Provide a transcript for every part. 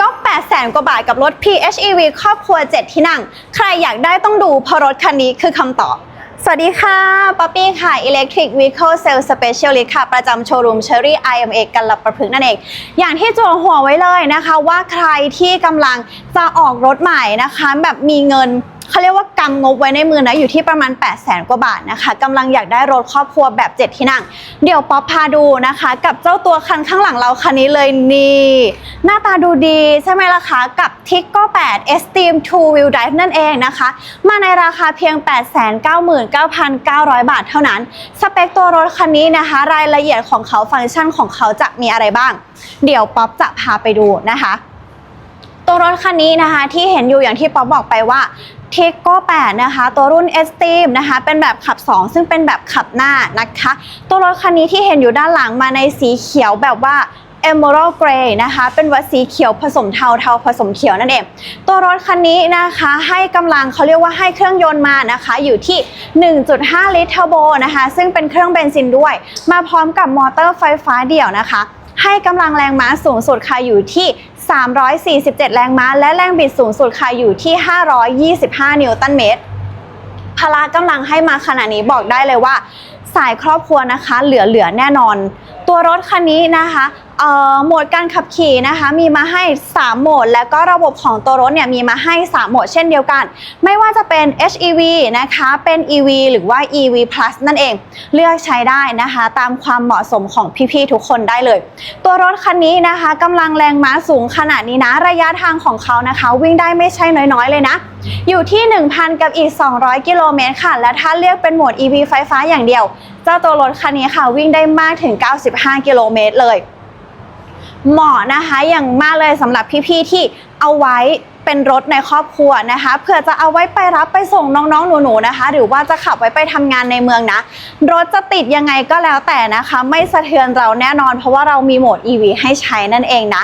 งบ 8 0 0แสนกว่าบาทกับรถ PHEV ครอบครัว 7 ที่นั่ง ใครอยากได้ต้องดูเพราะรถคันนี้คือคำตอบ สวัสดีค่ะ ป๊อปปี้ค่ะ Electric Vehicle Sales Specialist ค่ะ ประจำโชว์รูม Cherry IMA กันละประพฤกษนั่นเอง อย่างที่จวหัวไว้เลยนะคะ ว่าใครที่กำลังจะออกรถใหม่นะคะ แบบมีเงินเขาเรียกว่าำงบไว้ในมือนะอยู่ที่ประมาณ 8 0 0แสนกว่าบาทนะคะกำลังอยากได้รถครอบครัวแบบ 7 ที่นั่ง เดี๋ยวป๊อปพาดูนะคะ กับเจ้าตัวคันข้างหลังเราคันนี้เลยนี่หน้าตาดูดีใช่ไหมล่ะคะกับ t i g ก็8 Esteem 2 Wheel Drive นั่นเองนะคะ มาในราคาเพียง 899,900 บาทเท่านั้น สเปคตัวรถคันนี้นะคะ รายละเอียดของเขาฟังก์ชันของเขาจะมีอะไรบ้าง เดี๋ยวป๊อปจะพาไปดูนะคะตัวรถคันนี้นะคะที่เห็นอยู่อย่างที่ป๊อปบอกไปว่า ทิกโก้8นะคะ ตัวรุ่น e s t e a m นะคะ เป็นแบบขับ 2 ซึ่งเป็นแบบขับหน้านะคะ ตัวรถคันนี้ที่เห็นอยู่ด้านหลังมาในสีเขียวแบบว่า Emerald Grey นะคะ เป็นวัดสีเขียวผสมเทาเทาผสมเขียวนั่นเอง ตัวรถคันนี้นะคะให้กำลังเขาเรียกว่าให้เครื่องยนต์มานะคะอยู่ที่ 1.5 ลิตรเทอร์โบนะคะ ซึ่งเป็นเครื่องเบนซินด้วย มาพร้อมกับมอเตอร์ไฟฟ้าเดี่ยวนะคะ ให้กำลังแรงม้าสูงสุดค่ะอยู่ที่ 347 แรงม้า และแรงบิดสูงสุดค่ะอยู่ที่ 525 นิวตันเมตร พละกำลังให้มาขนาดนี้บอกได้เลยว่า สายครอบครัวนะคะ เหลือเหลือแน่นอน ตัวรถคันนี้นะคะ โหมดการขับขี่นะคะมีมาให้ 3 โหมด แล้วก็ระบบของตัวรถเนี่ยมีมาให้ 3 โหมดเช่นเดียวกัน ไม่ว่าจะเป็น HEV นะคะเป็น EV หรือว่า EV Plus นั่นเอง เลือกใช้ได้นะคะตามความเหมาะสมของพี่ๆทุกคนได้เลย ตัวรถคันนี้นะคะกำลังแรงม้าสูงขนาดนี้นะระยะทางของเขานะคะ วิ่งได้ไม่ใช่น้อยๆ เลยนะ อยู่ที่ 1,000 กับอีก 200 กิโลเมตรค่ะ และถ้าเลือกเป็นโหมด EV ไฟฟ้าอย่างเดียว เจ้าตัวรถคันนี้ค่ะวิ่งได้มากถึง 95 กิโลเมตรเลย เหมาะนะคะอย่างมากเลยสำหรับพี่ๆที่เอาไว้เป็นรถในครอบครัวนะคะเผื่อจะเอาไว้ไปรับไปส่งน้องๆหนูๆนะคะ หรือว่าจะขับไว้ไปทำงานในเมืองนะ รถจะติดยังไงก็แล้วแต่นะคะ ไม่สะเทือนเราแน่นอน เพราะว่าเรามีโหมด EV ให้ใช้นั่นเองนะ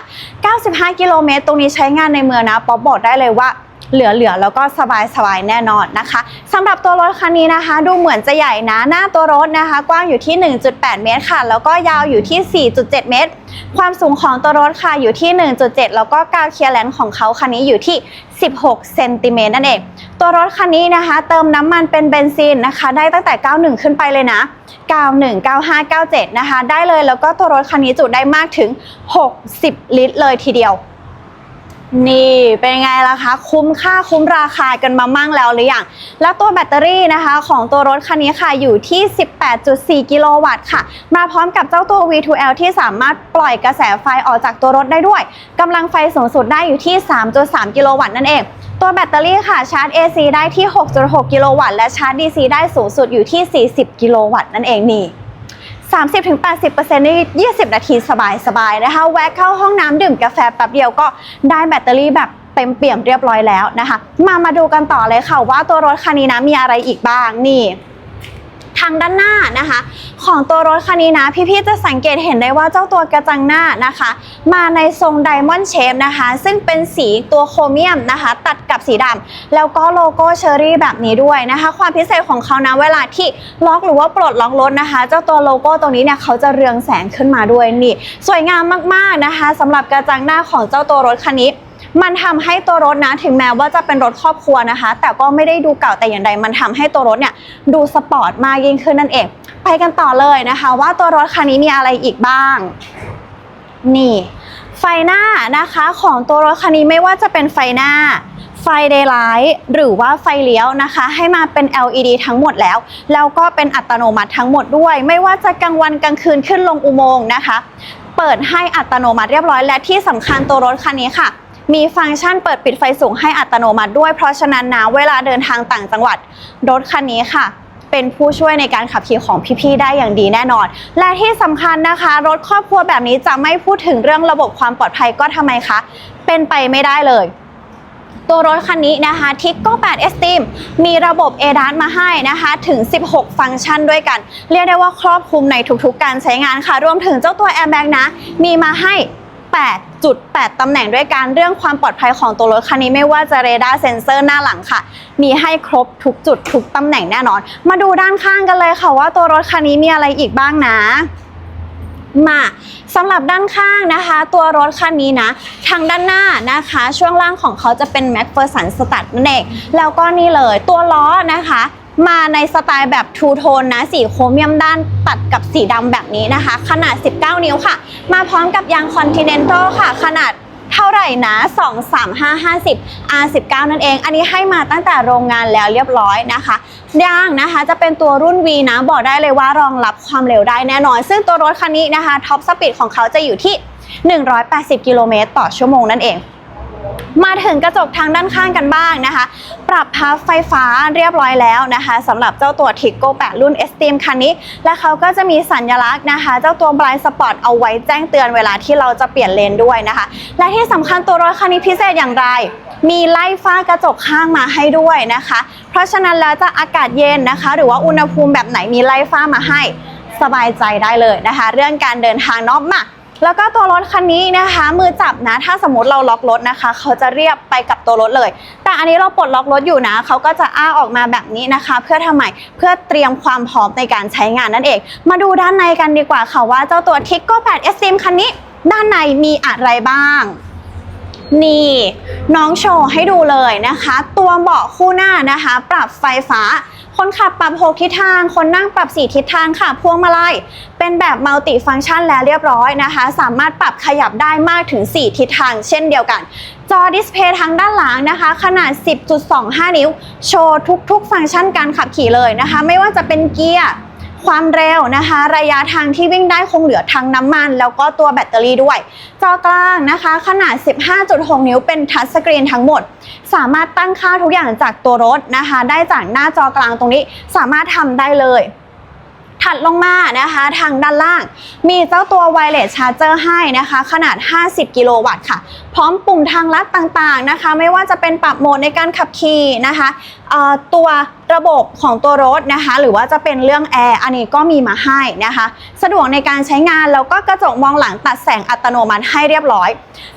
95 กิโลเมตรตรงนี้ใช้งานในเมืองนะป๊อบบอกได้เลยว่า เหลือๆแล้วก็สบายๆแน่นอนนะคะสำหรับตัวรถคันนี้นะคะ ดูเหมือนจะใหญ่นะหน้าตัวรถนะคะ กว้างอยู่ที่ 1.8 เมตรค่ะ แล้วก็ยาวอยู่ที่ 4.7 เมตร ความสูงของตัวรถค่ะอยู่ที่ 1.7 แล้วก็กาวเคลียร์แลนด์ของเขาคันนี้อยู่ที่ 16 เซนติเมตรนั่นเอง ตัวรถคันนี้นะคะ เติมน้ำมันเป็นเบนซินนะคะ ได้ตั้งแต่ 91 ขึ้นไปเลยนะ 91 95 97 นะคะ ได้เลยแล้วก็ตัวรถคันนี้จุได้มากถึง 60 ลิตรเลยทีเดียว นี่เป็นไงล่ะคะ คุ้มค่าคุ้มราคากันมามั่งแล้วหรือยัง แล้วตัวแบตเตอรี่นะคะ ของตัวรถคันนี้ค่ะอยู่ที่ 18.4 กิโลวัตต์ค่ะ มาพร้อมกับเจ้าตัว V2L ที่สามารถปล่อยกระแสไฟออกจากตัวรถได้ด้วยกำลังไฟสูงสุดได้อยู่ที่ 3.3 กิโลวัตต์นั่นเองตัวแบตเตอรี่ค่ะชาร์จ AC ได้ที่ 6.6 กิโลวัตต์และชาร์จ DC ได้สูงสุดอยู่ที่ 40 กิโลวัตต์นั่นเองนี่ 30-80%ใน20 นาทีสบายๆนะคะแวะเข้าห้องน้ำดื่มกาแฟแป๊บเดียวก็ได้แบตเตอรี่แบบเต็มเปี่ยมเรียบร้อยแล้วนะคะ มามาดูกันต่อเลยค่ะว่าตัวรถคันนี้นะมีอะไรอีกบ้างนี่ ทางด้านหน้านะคะ ของตัวรถคันนี้นะ พี่ๆจะสังเกตเห็นได้ว่าเจ้าตัวกระจังหน้านะคะ มาในทรงไดมอนด์เชฟนะคะ ซึ่งเป็นสีตัวโครเมียมนะคะ ตัดกับสีดำแล้วก็โลโก้เชอรี่แบบนี้ด้วยนะคะ ความพิเศษของเขานะเวลาที่ล็อกหรือว่าปลดล็อกรถนะคะ เจ้าตัวโลโก้ตรงนี้เนี่ยเขาจะเรืองแสงขึ้นมาด้วยนี่ สวยงามมากๆนะคะสำหรับกระจังหน้าของเจ้าตัวรถคันนี้ มันทำให้ตัวรถนะถึงแม้ว่าจะเป็นรถครอบครัวนะคะ แต่ก็ไม่ได้ดูเก่าแต่อย่างใดมันทำให้ตัวรถเนี่ยดูสปอร์ตมากยิ่งขึ้นนั่นเอง ไปกันต่อเลยนะคะ ว่าตัวรถคันนี้มีอะไรอีกบ้าง นี่ ไฟหน้านะคะของตัวรถคันนี้ไม่ว่าจะเป็นไฟหน้าไฟเดย์ไลท์หรือว่าไฟเลี้ยวนะคะ ให้มาเป็น LED ทั้งหมดแล้ว แล้วก็เป็นอัตโนมัติทั้งหมดด้วย ไม่ว่าจะกลางวันกลางคืนขึ้นลงอุโมงค์นะคะ เปิดให้อัตโนมัติเรียบร้อยและที่สำคัญตัวรถคันนี้ค่ะ มีฟังก์ชันเปิดปิดไฟสูงให้อัตโนมัติด้วย เพราะฉะนั้นนะเวลาเดินทางต่างจังหวัด รถคันนี้ค่ะ เป็นผู้ช่วยในการขับขี่ของพี่ๆได้อย่างดีแน่นอน และที่สำคัญนะคะ รถครอบครัวแบบนี้จะไม่พูดถึงเรื่องระบบความปลอดภัยก็ทำไมคะ เป็นไปไม่ได้เลยตัวรถคันนี้นะคะทิกโก้8 Esteem มีระบบ ADAS มาให้นะคะถึง 16 ฟังก์ชันด้วยกัน เรียกได้ว่าครอบคลุมในทุกๆการใช้งานค่ะ รวมถึงเจ้าตัว Airbag นะ มีมาให้ 8จุด8ตำแหน่งด้วยกันเรื่องความปลอดภัยของตัวรถคันนี้ไม่ว่าจะเรดาร์เซ็นเซอร์หน้าหลังค่ะ มีให้ครบทุกจุดทุกตำแหน่งแน่นอน มาดูด้านข้างกันเลยค่ะว่าตัวรถคันนี้มีอะไรอีกบ้างนะมาสำหรับด้านข้างนะคะ ตัวรถคันนี้นะ ทางด้านหน้านะคะ ช่วงล่างของเขาจะเป็น Mac f e r s o n สตัดนั่นเองแล้วก็นี่เลยตัวล้อนะคะ มาในสไตล์แบบทูโทนนะสีโครเมียมด้านตัดกับสีดำแบบนี้นะคะ ขนาด 19 นิ้วค่ะ มาพร้อมกับยาง Continental ค่ะ ขนาดเท่าไหร่นะ 23550 R19 นั่นเอง อันนี้ให้มาตั้งแต่โรงงานแล้วเรียบร้อยนะคะยางนะคะจะเป็นตัวรุ่น V นะ บอกได้เลยว่ารองรับความเร็วได้แน่นอน ซึ่งตัวรถคันนี้นะคะท็อปสปีดของเขาจะอยู่ที่ 180 กิโลเมตรต่อชั่วโมงนั่นเองมาถึงกระจกทางด้านข้างกันบ้างนะคะ ปรับพับไฟฟ้าเรียบร้อยแล้วนะคะสำหรับเจ้าตัว t i g o 8รุ่น Esteem คันนี้ และเขาก็จะมีสัญลักษณ์นะคะ เจ้าตัว Blind Spot เอาไว้แจ้งเตือนเวลาที่เราจะเปลี่ยนเลนด้วยนะคะ และที่สำคัญตัวรถคันนี้พิเศษอย่างไร มีไล่ฟ้ากระจกข้างมาให้ด้วยนะคะ เพราะฉะนั้นแล้วจะอากาศเย็นนะคะ หรือว่าอุณหภูมิแบบไหนมีไล่ฟ้ามาให้สบายใจได้เลยนะคะ เรื่องการเดินทางนอกมา แล้วก็ตัวรถคันนี้นะคะ มือจับนะ ถ้าสมมติเราล็อกรถนะคะ เขาจะเรียบไปกับตัวรถเลย แต่อันนี้เราปลดล็อกรถอยู่นะ เขาก็จะอ้าออกมาแบบนี้นะคะ เพื่อทำไมเพื่อเตรียมความพร้อมในการใช้งานนั่นเอง มาดูด้านในกันดีกว่าค่ะว่าเจ้าตัว t i g o 8 s i m คันนี้ ด้านในมีอะไรบ้างนี่น้องโชว์ให้ดูเลยนะคะ ตัวเบาะคู่หน้านะคะ ปรับไฟฟ้า คนขับปรับ 6 ทิศทาง คนนั่งปรับ 4 ทิศทางค่ะพวงมาลัยเป็นแบบมัลติฟังก์ชันแล้วเรียบร้อยนะคะ สามารถปรับขยับได้มากถึง 4 ทิศทาง เช่นเดียวกัน จอดิสเพย์ทางด้านหลังนะคะ ขนาด 10.25 นิ้ว โชว์ทุก ๆ ฟังก์ชันการขับขี่เลยนะคะ ไม่ว่าจะเป็นเกียร์ ความเร็วนะคะ ระยะทางที่วิ่งได้คงเหลือทั้งน้ำมัน แล้วก็ตัวแบตเตอรี่ด้วย จอกลางนะคะ ขนาด 15.6 นิ้วเป็นทัชสกรีนทั้งหมด สามารถตั้งค่าทุกอย่างจากตัวรถนะคะ ได้จากหน้าจอกลางตรงนี้สามารถทำได้เลย ถัดลงมานะคะ ทางด้านล่าง มีเจ้าตัวไวเลสชาร์เจอร์ให้นะคะ ขนาด 50 กิโลวัตต์ค่ะ พร้อมปุ่มทางลัดต่างๆนะคะ ไม่ว่าจะเป็นปรับโหมดในการขับขี่นะคะตัวระบบของตัวรถนะคะ หรือว่าจะเป็นเรื่องแอร์อันนี้ก็มีมาให้นะคะ สะดวกในการใช้งาน แล้วก็กระจกมองหลังตัดแสงอัตโนมัติให้เรียบร้อย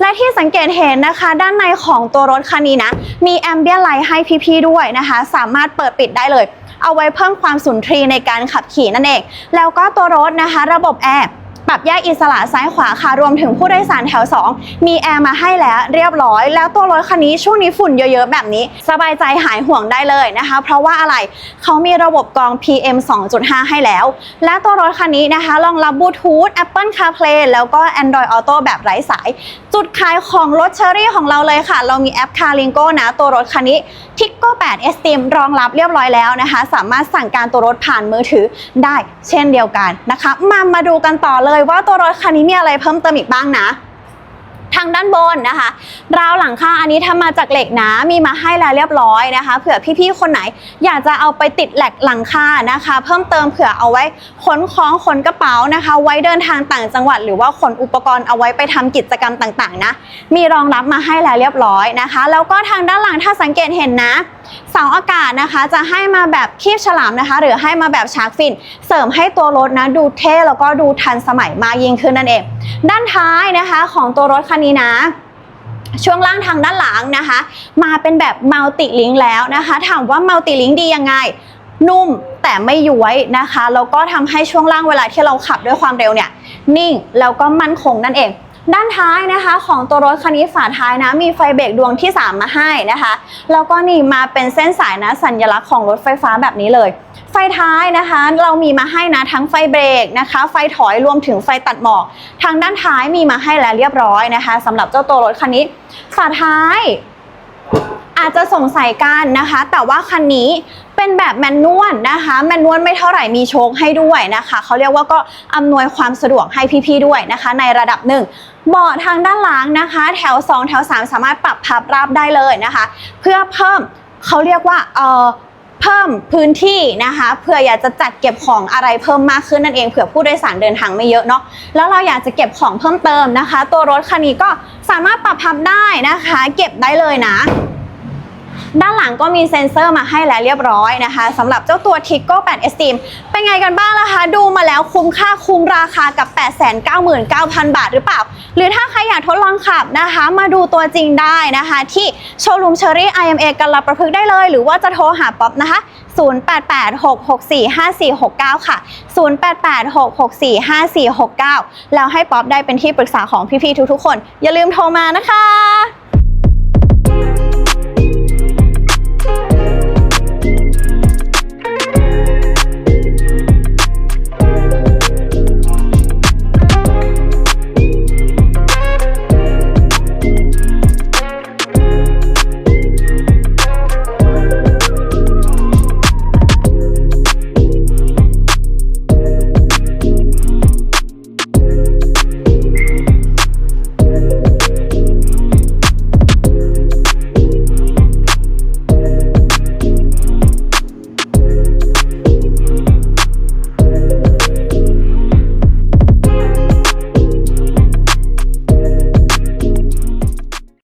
และที่สังเกตเห็นนะคะ ด้านในของตัวรถคันนี้นะ มีแอมเบียไลท์ให้พี่ๆด้วยนะคะ สามารถเปิดปิดได้เลย เอาไว้เพิ่มความสุนทรีในการขับขี่นั่นเอง แล้วก็ตัวรถนะคะ ระบบแอร์ ปรับแยกอิสระซ้ายขวาค่ะ รวมถึงผู้โดยสารแถว 2 มีแอร์มาให้แล้วเรียบร้อย แล้วตัวรถคันนี้ช่วงนี้ฝุ่นเยอะๆ แบบนี้ สบายใจหายห่วงได้เลยนะคะ เพราะว่าอะไรเขามีระบบกรอง PM 2.5 ให้แล้ว และตัวรถคันนี้นะคะรองรับบลูทูธ Apple CarPlay แล้วก็ Android Auto แบบไร้สาย จุดขายของรถเชอรี่ของเราเลยค่ะ เรามีแอป Caringo นะ ตัวรถคันนี้ t i g o 8 Esteem รองรับเรียบร้อยแล้วนะคะ สามารถสั่งการตัวรถผ่านมือถือได้เช่นเดียวกันนะคะ มามาดูกันต่อเลยว่าตัวรถคันนี้มีอะไรเพิ่มเติมอีกบ้างนะ ทางด้านบนนะคะ ราวหลังคาอันนี้ทำมาจากเหล็กนะ มีมาให้แล้วเรียบร้อยนะคะ เผื่อพี่ๆคนไหน อยากจะเอาไปติดแหลกหลังคานะคะ เพิ่มเติมเผื่อเอาไว้ขนของขนกระเป๋านะคะ ไว้เดินทางต่างจังหวัด หรือว่าขนอุปกรณ์เอาไว้ไปทำกิจกรรมต่างๆนะ มีรองรับมาให้แล้วเรียบร้อยนะคะ แล้วก็ทางด้านหลังถ้าสังเกตเห็นนะเสาอากาศนะคะจะให้มาแบบคีบฉลามนะคะ หรือให้มาแบบชาร์กฟิน เสริมให้ตัวรถนะดูเท่แล้วก็ดูทันสมัยมากยิ่งขึ้นนั่นเอง ด้านท้ายนะคะของตัวรถคันนี้นะช่วงล่างทางด้านหลังนะคะ มาเป็นแบบมัลติลิงแล้วนะคะถามว่ามัลติลิงดียังไง นุ่มแต่ไม่ย้วยนะคะแล้วก็ทำให้ช่วงล่างเวลาที่เราขับด้วยความเร็วเนี่ยนิ่งแล้วก็มั่นคงนั่นเอง ด้านท้ายนะคะของตัวรถคันนี้ฝาท้ายนะมีไฟเบรกดวงที่ 3 มาให้นะคะแล้วก็นี่มาเป็นเส้นสายนะสัญลักษณ์ของรถไฟฟ้าแบบนี้เลย ไฟท้ายนะคะ เรามีมาให้นะทั้งไฟเบรกนะคะ ไฟถอยรวมถึงไฟตัดหมอก ทางด้านท้ายมีมาให้แล้วเรียบร้อยนะคะสำหรับเจ้าตัวรถคันนี้ฝาท้าย อาจจะสงสัยกันนะคะ แต่ว่าคันนี้เป็นแบบแมนนวลนะคะแมนนวลไม่เท่าไหร่มีโชคให้ด้วยนะคะเขาเรียกว่าก็อำนวยความสะดวกให้พี่ๆด้วยนะคะ ในระดับหนึ่งเบาะทางด้านหลังนะคะ แถว 2 แถว 3 สามารถปรับพับราบได้เลยนะคะ เพื่อเพิ่มเขาเรียกว่าเอ่อเพิ่มพื้นที่นะคะเผื่ออยากจะจัดเก็บของอะไรเพิ่มมากขึ้นนั่นเองเผื่อผู้โดยสารเดินทางไม่เยอะเนาะแล้วเราอยากจะเก็บของเพิ่มเติมนะคะ ตัวรถคันนี้ก็สามารถปรับพับได้นะคะ เก็บได้เลยนะ ด้านหลังก็มีเซ็นเซอร์มาให้แล้วเรียบร้อยนะคะสำหรับเจ้าตัว t i g o 8 Esteem เป็นไงกันบ้างล่ะคะ ดูมาแล้วคุ้มค่าคุ้มราคากับ 899,000 บาทหรือเปล่า หรือถ้าใครอยากทดลองขับนะคะ มาดูตัวจริงได้นะคะ ที่โชว์รูมเชอรี่ IMA กันรับประพฤกษ์ได้เลย หรือว่าจะโทรหาป๊อปนะคะ 0886645469 ค่ะ 0886645469 แล้วให้ป๊อปได้เป็นที่ปรึกษาของพี่ๆทุกๆคน อย่าลืมโทรมานะคะ